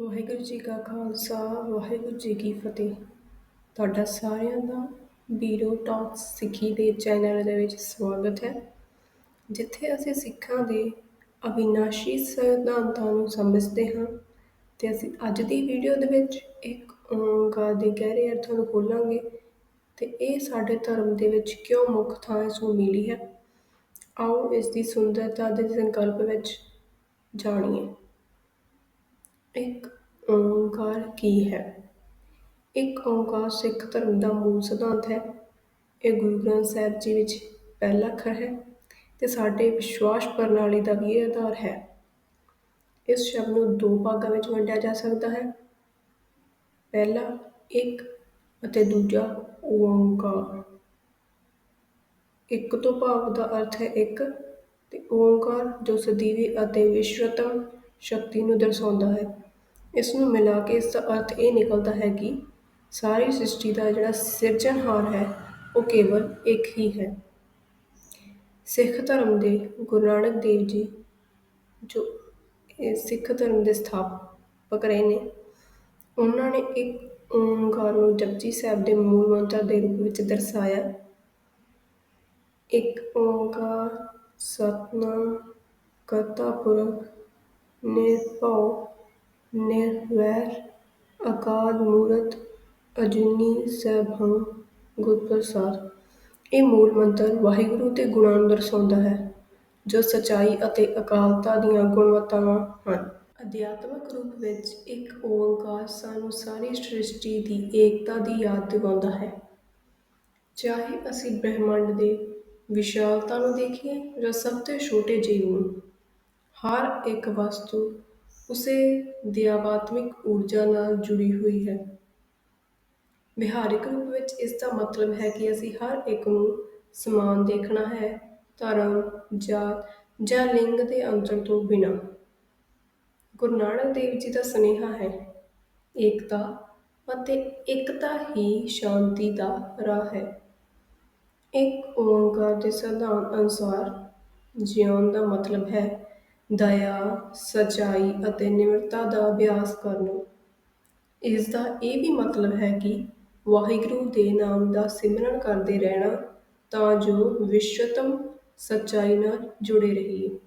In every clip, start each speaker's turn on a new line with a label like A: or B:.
A: ਵਾਹਿਗੁਰੂ ਜੀ ਕਾ ਖਾਲਸਾ, ਵਾਹਿਗੁਰੂ ਜੀ ਕੀ ਫਤਿਹ। ਤੁਹਾਡਾ ਸਾਰਿਆਂ ਦਾ ਬੀਰੋ ਟਾਕਸ ਸਿੱਖੀ ਦੇ ਚੈਨਲ ਦੇ ਵਿੱਚ ਸਵਾਗਤ ਹੈ। ਜਿੱਥੇ ਅਸੀਂ ਸਿੱਖਾਂ ਦੇ ਅਵਿਨਾਸ਼ੀ ਸਿਧਾਂਤਾਂ ਨੂੰ ਸਮਝਦੇ ਹਾਂ ਤੇ ਅਸੀਂ ਅੱਜ ਦੀ ਵੀਡੀਓ ਦੇ ਵਿੱਚ ਇੱਕ ਓੰਕਾਰ ਦੇ ਗਹਿਰੇ ਅਰਥਾਂ ਨੂੰ ਖੋਲਾਂਗੇ ਤੇ ਇਹ ਸਾਡੇ ਧਰਮ ਦੇ ਵਿੱਚ ਕਿਉਂ ਮੁੱਖ ਥਾਂ ਇਸ ਨੂੰ ਮਿਲੀ ਹੈ? ਆਓ ਇਸ ਦੀ ਸੁੰਦਰਤਾ ਦੇ ਸੰਕਲਪ ਵਿੱਚ ਜਾਣੀਏ। ਇੱਕ ਓਂਕਾਰ ਕੀ ਹੈ? ਇੱਕ ਓਂਕਾਰ ਸਿੱਖ ਧਰਮ ਦਾ ਮੂਲ ਸਿਧਾਂਤ ਹੈ। ਇਹ ਗੁਰੂ ਗ੍ਰੰਥ ਸਾਹਿਬ ਜੀ ਵਿੱਚ ਪਹਿਲਾ ਅੱਖਰ ਹੈ ਤੇ ਸਾਡੇ ਵਿਸ਼ਵਾਸ ਪ੍ਰਣਾਲੀ ਦਾ ਵੀ ਇਹ ਆਧਾਰ ਹੈ। ਇਸ ਸ਼ਬਦ ਨੂੰ ਦੋ ਭਾਗਾਂ ਵਿੱਚ ਵੰਡਿਆ ਜਾ ਸਕਦਾ ਹੈ। ਪਹਿਲਾ ਇੱਕ ਅਤੇ ਦੂਜਾ ਓੰਕਾਰ। ਇੱਕ ਤੋਂ ਭਾਵ ਦਾ ਅਰਥ ਹੈ ਇੱਕ ਤੇ ਓੰਕਾਰ ਜੋ ਸਦੀਵੀ ਅਤੇ ਵਿਸ਼ਵਤਮ ਸ਼ਕਤੀ ਨੂੰ ਦਰਸਾਉਂਦਾ ਹੈ। ਇਸ ਨੂੰ ਮਿਲਾ ਕੇ ਇਸ ਦਾ ਅਰਥ ਇਹ ਨਿਕਲਦਾ ਹੈ ਕਿ ਸਾਰੀ ਸ੍ਰਿਸ਼ਟੀ ਦਾ ਜਿਹੜਾ ਸਿਰਜਣਹਾਰ ਹੈ, ਉਹ ਕੇਵਲ ਇੱਕ ਹੀ ਹੈ। ਸਿੱਖ ਧਰਮ ਦੇ ਗੁਰੂ ਨਾਨਕ ਦੇਵ ਜੀ, ਜੋ ਸਿੱਖ ਧਰਮ ਦੇ ਸਥਾਪਕ ਰਹੇ ਨੇ, ਉਹਨਾਂ ਨੇ ਇੱਕ ਓੰਕਾਰ ਨੂੰ ਜਪਜੀ ਸਾਹਿਬ ਦੇ ਮੂਲ ਮੰਤਰ ਦੇ ਰੂਪ ਵਿੱਚ ਦਰਸਾਇਆ। ਇੱਕ ਓੰਕਾਰ ਸਤਨਾਮ ਕਰਤਾ ਪੁਰਖ ਨਿਰਭਉ, ਨਿਰਵੈਰ, ਅਕਾਲ ਮੂਰਤ, ਅਜੂਨੀ ਸੈਭੰ ਗੁਰ ਪ੍ਰਸਾਦ ਇਹ ਮੂਲ ਮੰਤਰ ਵਾਹਿਗੁਰੂ ਦੇ ਗੁਣਾਂ ਨੂੰ ਦਰਸਾਉਂਦਾ ਹੈ, ਜੋ ਸਚਾਈ ਅਤੇ ਅਕਾਲਤਾ ਦੀਆਂ ਗੁਣਵੱਤਾਵਾਂ ਹਨ। ਅਧਿਆਤਮਕ ਰੂਪ ਵਿੱਚ ਇੱਕ ਓੰਕਾਰ ਸਾਨੂੰ ਸਾਰੀ ਸ੍ਰਿਸ਼ਟੀ ਦੀ ਏਕਤਾ ਦੀ ਯਾਦ ਦਿਵਾਉਂਦਾ ਹੈ। ਚਾਹੇ ਅਸੀਂ ਬ੍ਰਹਿਮੰਡ ਦੇ ਵਿਸ਼ਾਲਤਾ ਨੂੰ ਦੇਖੀਏ ਜਾਂ ਸਭ ਤੋਂ ਛੋਟੇ ਜੀਵ ਨੂੰ ਹਰ ਇੱਕ ਵਸਤੂ ਉਸੇ ਦਿਆਵਾਤਮਿਕ ਊਰਜਾ ਨਾਲ ਜੁੜੀ ਹੋਈ ਹੈ। ਵਿਹਾਰਿਕ ਰੂਪ ਵਿੱਚ ਇਸ ਦਾ ਮਤਲਬ ਹੈ ਕਿ ਅਸੀਂ ਹਰ ਇੱਕ ਨੂੰ ਸਮਾਨ ਦੇਖਣਾ ਹੈ, ਧਰਮ, ਜਾਤ ਜਾਂ ਲਿੰਗ ਦੇ ਅੰਤਰ ਤੋਂ ਬਿਨਾਂ। ਗੁਰੂ ਨਾਨਕ ਦੇਵ ਜੀ ਦਾ ਸੁਨੇਹਾ ਹੈ, ਏਕਤਾ ਅਤੇ ਇਕਤਾ ਹੀ ਸ਼ਾਂਤੀ ਦਾ ਰਾਹ ਹੈ। ਇੱਕ ਓੰਕਾਰ ਦੇ ਸਿਧਾਂਤ ਅਨੁਸਾਰ ਜਿਉਣ ਦਾ ਮਤਲਬ ਹੈ ਦਇਆ, ਸਚਾਈ ਅਤੇ ਨਿਮਰਤਾ ਦਾ ਅਭਿਆਸ ਕਰਨਾ। ਇਸ ਦਾ ਇਹ ਵੀ ਮਤਲਬ ਹੈ ਕਿ ਵਾਹਿਗੁਰੂ ਦੇ ਨਾਮ ਦਾ ਸਿਮਰਨ ਕਰਦੇ ਰਹਿਣਾ ਤਾਂ ਜੋ ਵਿਸ਼ਵਤਮ ਸਚਾਈ ਨਾਲ ਜੁੜੇ ਰਹੀਏ।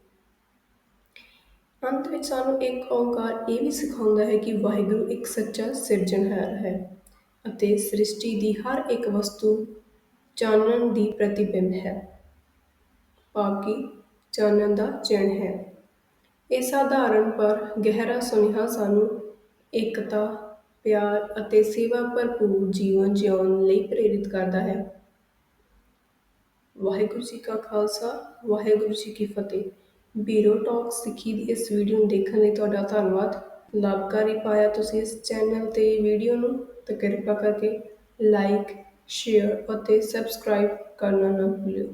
A: ਅੰਤ ਵਿੱਚ ਸਾਨੂੰ ਇੱਕ ਓੰਕਾਰ ਇਹ ਵੀ ਸਿਖਾਉਂਦਾ ਹੈ ਕਿ ਵਾਹਿਗੁਰੂ ਇੱਕ ਸੱਚਾ ਸਿਰਜਣਹਾਰ ਹੈ ਅਤੇ ਸ੍ਰਿਸ਼ਟੀ ਦੀ ਹਰ ਇੱਕ ਵਸਤੂ ਚਾਨਣ ਦੀ ਪ੍ਰਤੀਬਿੰਬ ਹੈ। ਬਾਕੀ ਚਾਨਣ ਦਾ ਚਿੰਨ ਹੈ। ਇਹ ਸਾਧਾਰਨ ਪਰ ਗਹਿਰਾ ਸੁਨੇਹਾ ਸਾਨੂੰ ਏਕਤਾ, ਪਿਆਰ ਅਤੇ ਸੇਵਾ ਭਰਪੂਰ ਜੀਵਨ ਜਿਉਣ ਲਈ ਪ੍ਰੇਰਿਤ ਕਰਦਾ ਹੈ। ਵਾਹਿਗੁਰੂ ਜੀ ਕਾ ਖਾਲਸਾ, ਵਾਹਿਗੁਰੂ ਜੀ ਕੀ ਫਤਿਹ। ਬੀਰੋ ਟਾਕ ਸਿੱਖੀ ਦੀ ਇਸ ਵੀਡੀਓ ਨੂੰ ਦੇਖਣ ਲਈ ਤੁਹਾਡਾ ਧੰਨਵਾਦ। ਲਾਭਕਾਰੀ ਪਾਇਆ ਤੁਸੀਂ ਇਸ ਚੈਨਲ ਤੇ ਵੀਡੀਓ ਨੂੰ ਤਾਂ ਕਿਰਪਾ ਕਰਕੇ ਲਾਈਕ, ਸ਼ੇਅਰ ਅਤੇ ਸਬਸਕ੍ਰਾਈਬ ਕਰਨਾ ਨਾ ਭੁੱਲਿਓ।